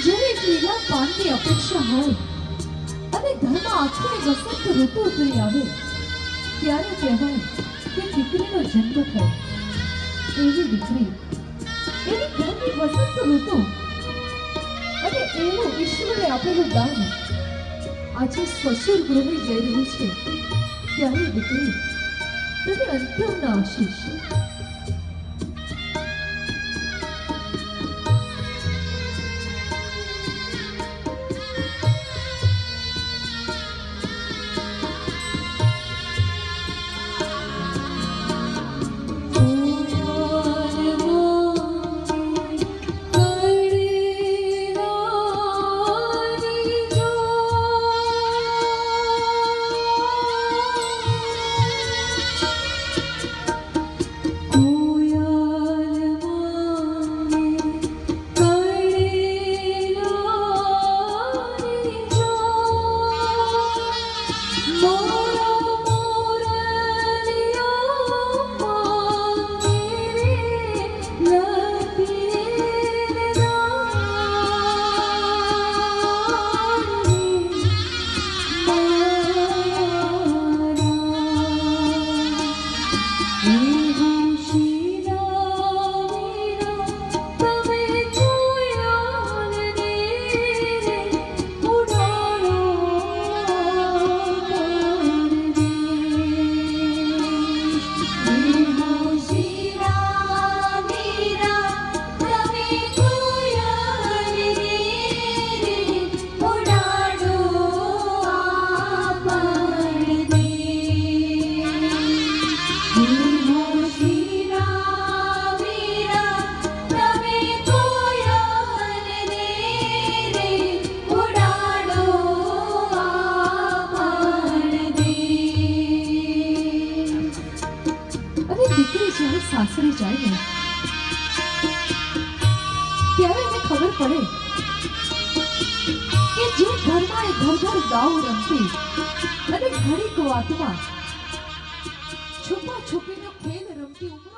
જ્યારે લીલા પાનની અપેક્ષા હોય અને ઘરમાં આખી વસંત ઋતુ આવે ત્યારે કહેવાય કે દીકરીનો જન્મ થયો દીકરી વસંત ઋતુ અને એવું ઈશ્વરે આપેલું દાન આજે સસુર ગૃહે જઈ રહ્યું છે ત્યારે દીકરી તને અંતરના આશીષ જાય ને. ત્યારે એને ખબર પડે કે જે ઘરમાં એ ઘર ગાઉ રમતી અને ઘડીક વાતમાં છુપા છુપીનો ખેલ રમતી ઉમરો